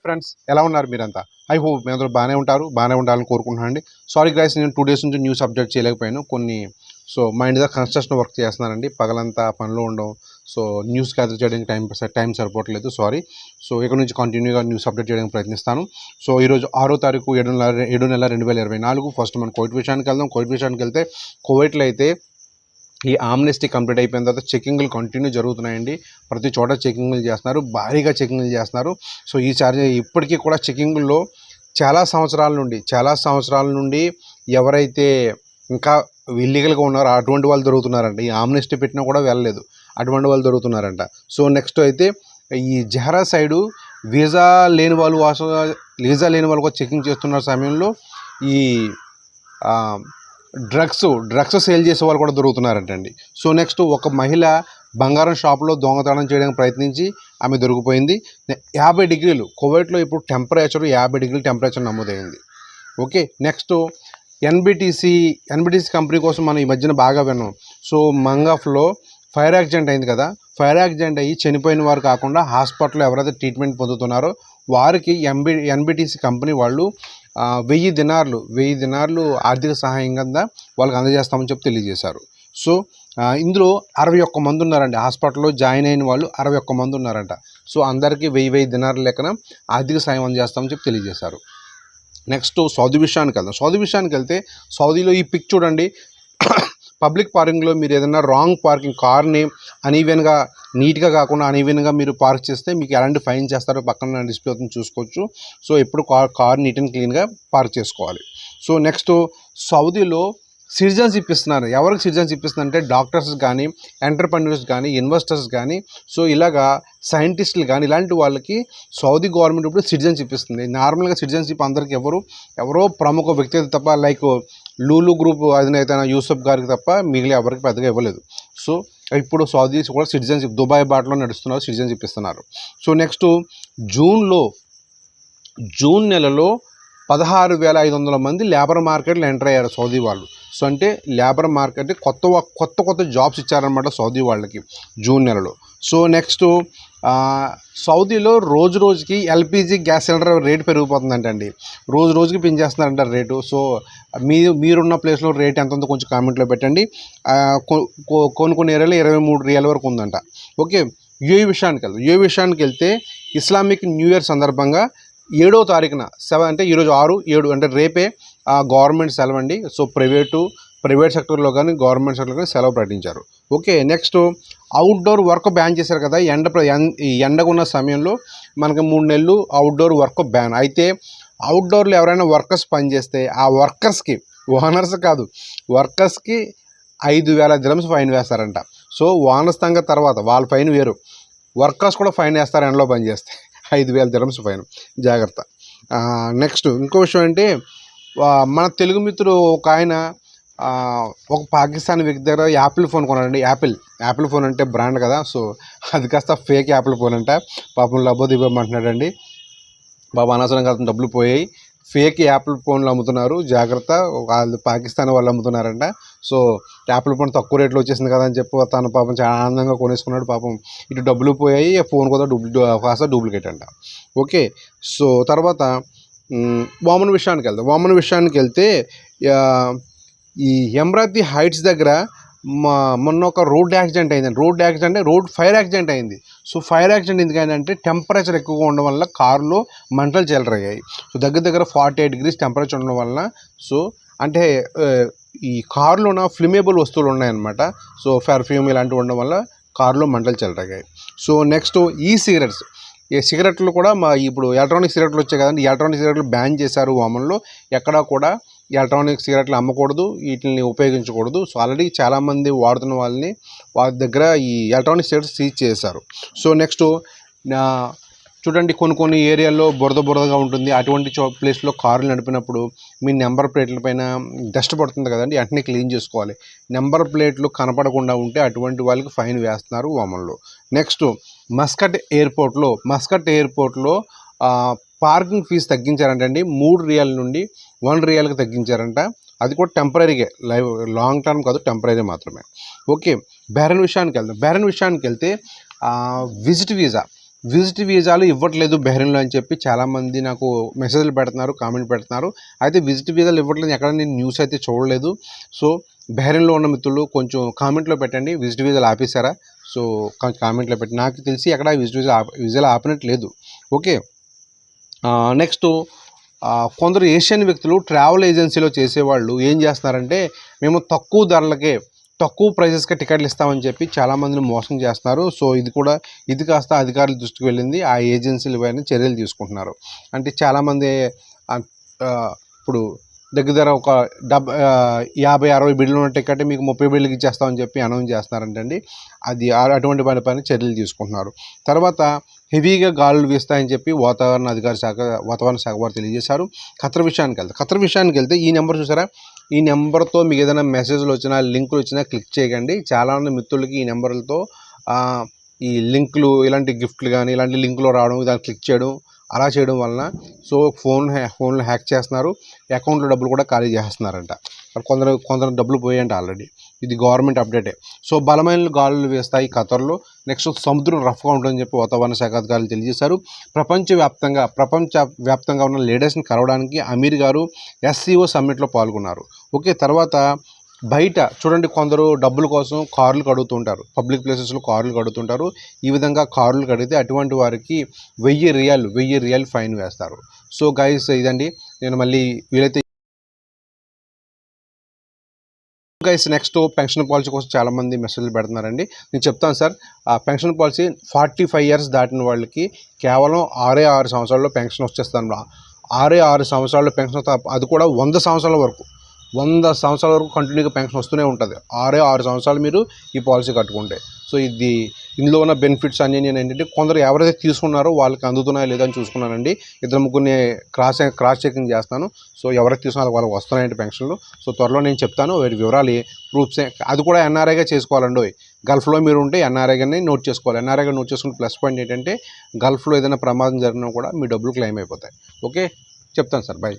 Friends ఎలా ఉన్నారు మీరంతా? ఐ హోప్ మీ అందరూ బాగానే ఉంటారు బాగానే ఉండాలని కోరుకుంటున్నాను అండి సారీ గ్రైస్ నేను టూ డేస్ నుంచి న్యూస్ అప్డేట్ చేయలేకపోయాను. కొన్ని సో మా ఇంటి దగ్గర కన్స్ట్రక్షన్ వర్క్ చేస్తున్నానండి. పగలంతా పనిలో ఉండవు సో న్యూస్ గ్యాదర్ చేయడానికి టైం టైం సరిపోవట్లేదు సారీ సో ఇక్కడ నుంచి కంటిన్యూగా న్యూస్ అప్డేట్ చేయడానికి ప్రయత్నిస్తాను. సో ఈరోజు ఆరో తారీఖు ఏడు నెల ఏడు నెల రెండు వేల ఇరవై నాలుగు ఫస్ట్ మనం కోవిడ్ విషయానికి వెళ్దాం. కోవిడ్ విషయానికి వెళ్తే కోవిడ్లో అయితే ఈ ఆమ్నెస్టీ కంప్లీట్ అయిపోయిన తర్వాత చెకింగ్లు కంటిన్యూ జరుగుతున్నాయండి. ప్రతి చోట చెకింగ్లు చేస్తున్నారు భారీగా చెకింగ్లు చేస్తున్నారు. సో ఈ చార్జ్ ఇప్పటికీ కూడా చెకింగ్లో చాలా సంవత్సరాల నుండి చాలా సంవత్సరాల నుండి ఎవరైతే ఇంకా ఇల్లీగల్గా ఉన్నారో అటువంటి వాళ్ళు దొరుకుతున్నారంట. ఈ ఆమ్నెస్టీ పెట్టినా కూడా వెళ్ళలేదు. అటువంటి వాళ్ళు దొరుకుతున్నారంట. సో నెక్స్ట్ అయితే ఈ జహరా సైడు వీసా లేని వాళ్ళు వాసు వీసా లేని వాళ్ళు కూడా చెకింగ్ చేస్తున్న సమయంలో ఈ డ్రగ్స్ డ్రగ్స్ సేల్ చేసే వాళ్ళు కూడా దొరుకుతున్నారంటండి. సో నెక్స్ట్ ఒక మహిళ బంగారం షాప్లో దొంగతనం చేయడానికి ప్రయత్నించి ఆమె దొరికిపోయింది. యాభై డిగ్రీలు కువైట్లో ఇప్పుడు టెంపరేచర్ యాభై డిగ్రీలు టెంపరేచర్ నమోదైంది. Okay next NBTC NBTC company కోసం మనం ఈ మధ్యన బాగా విన్నాం. సో మంగఫ్లో ఫైర్ యాక్సిడెంట్ అయింది కదా ఫైర్ యాక్సిడెంట్ అయ్యి చనిపోయిన వారు కాకుండా హాస్పిటల్లో ఎవరైతే ట్రీట్మెంట్ పొందుతున్నారో వారికి ఎంబి ఎన్బిటిసి కంపెనీ వాళ్ళు వెయ్యి దినార్లు వెయ్యి దినార్లు ఆర్థిక సహాయం కింద వాళ్ళకి అందజేస్తామని చెప్పి తెలియజేశారు. సో ఇందులో అరవై ఒక్క మంది ఉన్నారండి. హాస్పిటల్లో జాయిన్ అయిన వాళ్ళు అరవై ఒక్క మంది ఉన్నారంట. సో అందరికీ వెయ్యి వెయ్యి దినార్ల లెక్కన ఆర్థిక సాయం అందజేస్తామని చెప్పి తెలియజేశారు. నెక్స్ట్ సౌదీ విషయానికి వెళ్దాం. సౌదీ విషయానికి వెళ్తే సౌదీలో ఈ పిక్ చూడండి. పబ్లిక్ పార్కింగ్లో మీరు ఏదైనా రాంగ్ పార్కింగ్ కార్ని అనీవెన్గా నీట్గా కాకుండా అనీవెన్గా మీరు పార్క్ చేస్తే మీకు ఎలాంటి ఫైన్ చేస్తారో పక్కన డిస్ప్లే అవుతుంది చూసుకోవచ్చు. సో ఎప్పుడు కార్ కార్ నీట్ అండ్ క్లీన్గా పార్క్ చేసుకోవాలి. సో నెక్స్ట్ సౌదీలో సిటిజన్షిప్ ఇస్తున్నారు ఎవరికి సిటిజన్షిప్ ఇస్తున్నారు అంటే డాక్టర్స్ కానీ ఎంటర్ప్రెన్యూర్స్ కానీ ఇన్వెస్టర్స్ కానీ సో ఇలాగా సైంటిస్టులు కానీ ఇలాంటి వాళ్ళకి సౌదీ గవర్నమెంట్ ఇప్పుడు సిటిజన్షిప్ ఇస్తుంది నార్మల్గా సిటిజన్షిప్ అందరికి ఎవరు ఎవరో ప్రముఖ వ్యక్తి తప్ప లైక్ లూలు గ్రూప్ అధినేత యూసఫ్ గారికి తప్ప మిగిలిన ఎవరికి పెద్దగా ఇవ్వలేదు. సో ఇప్పుడు సౌదీస్ కూడా సిటిజన్షిప్ దుబాయ్ బాటలో నడుస్తున్నారు సిటిజన్షిప్ ఇస్తున్నారు. సో నెక్స్ట్ జూన్లో జూన్ నెలలో పదహారు వేల ఐదు వందల మంది లేబర్ మార్కెట్లో ఎంటర్ అయ్యారు సౌదీ వాళ్ళు. సో అంటే లేబర్ మార్కెట్ కొత్త కొత్త కొత్త జాబ్స్ ఇచ్చారనమాట సౌదీ వాళ్ళకి జూన్ నెలలో. సో నెక్స్ట్ సౌదీలో రోజు రోజుకి ఎల్పిజి గ్యాస్ సిలిండర్ రేటు పెరిగిపోతుందంటండి. రోజు రోజుకి పెంచేస్తున్నారంట రేటు. సో మీ మీరున్న ప్లేస్లో రేట్ ఎంత ఉందో కొంచెం కామెంట్లో పెట్టండి. కొన్ని కొన్ని ఏరియాలో ఇరవై మూడు రియల్ వరకు ఉందంట. ఓకే యుఏ విషయానికి వెళ్ళి యుఏ విషయానికి వెళ్తే ఇస్లామిక్ న్యూ ఇయర్ సందర్భంగా ఏడో తారీఖున సెవెన్ అంటే ఈరోజు ఆరు ఏడు అంటే రేపే గవర్నమెంట్ సెలవండి. సో ప్రైవేటు ప్రైవేట్ సెక్టర్లో కానీ గవర్నమెంట్ సెక్టర్లో కానీ సెలవు ప్రకటించారు. Okay next outdoor work ban చేశారు కదా ఎండ ప్ర- సమయంలో మనకి మూడు నెలలు అవుట్డోర్ వర్క్ బ్యాన్ అయితే అవుట్డోర్లో ఎవరైనా వర్కర్స్ పనిచేస్తే ఆ వర్కర్స్కి ఓనర్స్ కాదు వర్కర్స్కి ఐదు వేల దిలమ్స్ ఫైన్ వేస్తారంట. సో ఓనర్స్ తంగ తర్వాత వాళ్ళ ఫైన్ వేరు. వర్కర్స్ కూడా ఫైన్ వేస్తారు ఎండలో పనిచేస్తే ఐదు వేల దిలమ్స్ ఫైన్. జాగ్రత్త. నెక్స్ట్ ఇంకో విషయం అంటే మన తెలుగు మిత్రుడు ఒక ఆయన ఒక పాకిస్తాన్ వ్యక్తి దగ్గర యాపిల్ ఫోన్ కొన్నాడండి. యాపిల్ యాపిల్ ఫోన్ అంటే బ్రాండ్ కదా. సో అది కాస్త ఫేక్ యాపిల్ ఫోన్ అంట. పాపం లబ్బోది ఇవ్వమంటున్నాడండి బాబా అనవసరంగా అతను డబ్బులు పోయాయి. ఫేక్ యాపిల్ ఫోన్లు అమ్ముతున్నారు. జాగ్రత్త. వాళ్ళు పాకిస్తాన్ వాళ్ళు అమ్ముతున్నారంట. సో యాపిల్ ఫోన్ తక్కువ రేట్లో వచ్చేసింది కదా అని చెప్పి తను పాపం చాలా ఆనందంగా కొనేసుకున్నాడు. పాపం ఇటు డబ్బులు పోయాయి. ఫోన్ కూడా డూప్లి కాస్త డూప్లికేట్ అంట. ఓకే. సో తర్వాత వామన్ విషయానికి వెళ్దాం. వామన్ విషయానికి వెళ్తే ఈ ఎమ్రాతి హైట్స్ దగ్గర మా మొన్న ఒక రోడ్ యాక్సిడెంట్ అయింది రోడ్ యాక్సిడెంట్ అంటే రోడ్ ఫైర్ యాక్సిడెంట్ అయింది. సో ఫైర్ యాక్సిడెంట్ ఎందుకంటే టెంపరేచర్ ఎక్కువగా ఉండడం వల్ల కారులో మంటలు చెలరయ్యాయి సో దగ్గర దగ్గర ఫార్టీ ఎయిట్ డిగ్రీస్ టెంపరేచర్ ఉండడం వల్ల సో అంటే ఈ కారులో ఉన్న ఫ్లిమేబుల్ వస్తువులు ఉన్నాయన్నమాట. సో పెర్ఫ్యూమ్ ఇలాంటివి ఉండడం వల్ల కారులో మంటలు చెలరగాయి. సో నెక్స్ట్ ఈ సిగరెట్స్. ఈ సిగరెట్లు కూడా మా ఇప్పుడు ఎలక్ట్రానిక్ సిగరెట్లు వచ్చాయి కదండి. ఎలక్ట్రానిక్ సిగరెట్లు బ్యాన్ చేశారు వామన్లో. ఎక్కడా కూడా ఎలక్ట్రానిక్ సిగరెట్లు అమ్మకూడదు వీటిని ఉపయోగించకూడదు. సో ఆల్రెడీ చాలామంది వాడుతున్న వాళ్ళని వాళ్ళ దగ్గర ఈ ఎలక్ట్రానిక్ సిగరెట్స్ సీజ్ చేశారు. సో నెక్స్ట్ చూడండి కొన్ని కొన్ని ఏరియాల్లో బురద బురదగా ఉంటుంది. అటువంటి చో ప్లేస్లో కార్లు నడిపినప్పుడు మీ నెంబర్ ప్లేట్ల పైన డస్ట్ పడుతుంది కదండి వెంటనే క్లీన్ చేసుకోవాలి. నెంబర్ ప్లేట్లు కనపడకుండా ఉంటే అటువంటి వాళ్ళకి ఫైన్ వేస్తున్నారు వామన్లో నెక్స్ట్ మస్కట్ ఎయిర్పోర్ట్లో మస్కట్ ఎయిర్పోర్ట్లో పార్కింగ్ ఫీజు తగ్గించారంటండి. మూడు రియల్ నుండి వన్ రియల్కి తగ్గించారంట. అది కూడా టెంపరీగా లైవ్ లాంగ్ టర్మ్ కాదు టెంపరీ మాత్రమే. ఓకే బెరన్ విషయానికి వెళ్దాం. బెరన్ విషయానికి వెళ్తే విజిట్ వీజా విజిట్ వీజాలు ఇవ్వట్లేదు బెహ్రెన్లో అని చెప్పి చాలామంది నాకు మెసేజ్లు పెడుతున్నారు కామెంట్ పెడుతున్నారు. అయితే విజిట్ వీజాలు ఇవ్వట్లేదు ఎక్కడ నేను న్యూస్ అయితే చూడలేదు. సో బెహ్రెన్లో ఉన్న మిత్రులు కొంచెం కామెంట్లో పెట్టండి. విజిట్ వీజాలు ఆపేశారా? సో కామెంట్లో పెట్టి నాకు తెలిసి ఎక్కడ విజిట్ వీజా ఆప ఆపినట్లేదు. ఓకే నెక్స్ట్ కొందరు ఏషియన్ వ్యక్తులు ట్రావెల్ ఏజెన్సీలో చేసేవాళ్ళు ఏం చేస్తున్నారంటే మేము తక్కువ ధరలకే తక్కువ ప్రైజెస్కి టికెట్లు ఇస్తామని చెప్పి చాలామందిని మోసం చేస్తున్నారు. సో ఇది కూడా ఇది కాస్త అధికారుల దృష్టికి వెళ్ళింది. ఆ ఏజెన్సీలు పైన చర్యలు తీసుకుంటున్నారు. అంటే చాలామంది ఇప్పుడు దగ్గర దగ్గర ఒక డెబ్ యాభై అరవై బిల్లు ఉన్న టికెట్ మీకు ముప్పై బిల్లుకి ఇచ్చేస్తామని చెప్పి అనౌన్స్ చేస్తున్నారంటండి. అది ఆ- అటువంటి పని పైన చర్యలు తీసుకుంటున్నారు. తర్వాత హెవీగా గాలులు వీస్తాయని చెప్పి వాతావరణ అధికార శాఖ వాతావరణ శాఖ వారు తెలియజేశారు. ఖతర్ విషయానికి వెళ్తే ఖతర్ విషయానికి వెళ్తే ఈ నెంబర్ చూసారా? ఈ నెంబర్తో మీకు ఏదైనా మెసేజ్లు వచ్చినా లింకులు వచ్చినా క్లిక్ చేయకండి. చాలామంది మిత్రులకి ఈ నెంబర్లతో ఈ లింకులు ఇలాంటి గిఫ్ట్లు కానీ ఇలాంటి లింకులు రావడం దాన్ని క్లిక్ చేయడం అలా చేయడం వలన సో ఫోన్ ఫోన్లు ఫోన్లో హ్యాక్ చేస్తున్నారు. అకౌంట్లో డబ్బులు కూడా ఖాళీ చేస్తున్నారంట. కొందరు కొందరు డబ్బులు పోయాయంట ఆల్రెడీ ఇది గవర్నమెంట్ అప్డేటే సో బలమైన గాలులు వేస్తాయి ఖతర్లో నెక్స్ట్ సముద్రం రఫ్గా ఉంటుందని చెప్పి వాతావరణ శాఖ అధికారులు తెలియజేశారు. ప్రపంచవ్యాప్తంగా ప్రపంచ వ్యాప్తంగా ఉన్న లీడర్స్ని కలవడానికి అమీర్ గారు ఎస్సీఓ సమ్మిట్లో పాల్గొన్నారు. ఓకే తర్వాత బయట చూడండి కొందరు డబ్బుల కోసం కార్లు కడుగుతుంటారు పబ్లిక్ ప్లేసెస్లో కార్లు కడుగుతుంటారు. ఈ విధంగా కార్లు కడిగితే అటువంటి వారికి వెయ్యి రియల్ వెయ్యి రియల్ ఫైన్ వేస్తారు. సో గైస్ ఇదండి. నేను మళ్ళీ వీలైతే గైస్ నెక్స్ట్ పెన్షన్ పాలసీ కోసం చాలామంది మెసేజ్లు పెడుతున్నారండి. నేను చెప్తాను సార్ ఆ pension policy forty five years దాటిన వాళ్ళకి కేవలం ఆరే ఆరు సంవత్సరాల్లో పెన్షన్ వచ్చేస్తాను ఆరే ఆరు సంవత్సరాల్లో పెన్షన్ వస్తా- అది కూడా వంద సంవత్సరాల వరకు. వంద సంవత్సరాల వరకు కంటిన్యూగా పెన్షన్ వస్తూనే ఉంటుంది. ఆరే ఆరు సంవత్సరాలు మీరు ఈ పాలసీ కట్టుకుంటే. సో ఇది ఇందులో ఉన్న బెనిఫిట్స్ అన్నీ నేను ఏంటంటే కొందరు ఎవరైతే తీసుకున్నారో వాళ్ళకి అందుతున్నాయో లేదో అని చూసుకున్నానండి. ఇద్దరు ముగ్గురిని క్రాస్ క్రాస్ చెకింగ్ చేస్తాను. సో ఎవరైతే తీసుకున్నారో వాళ్ళకి వస్తున్నాయండి పెన్షన్లు. సో త్వరలో నేను చెప్తాను. వీటి వివరాలు ప్రూఫ్స్ అది కూడా ఎన్ఆర్ఐగా చేసుకోవాలండి గల్ఫ్లో మీరు ఉంటే ఎన్ఆర్ఐగానే నోట్ చేసుకోవాలి. ఎన్ఆర్ఐగా నోట్ చేసుకున్న ప్లస్ పాయింట్ ఏంటంటే గల్ఫ్లో ఏదైనా ప్రమాదం జరిగినా కూడా మీ డబ్బులు క్లెయిమ్ అయిపోతాయి. ఓకే? చెప్తాను సార్. బాయ్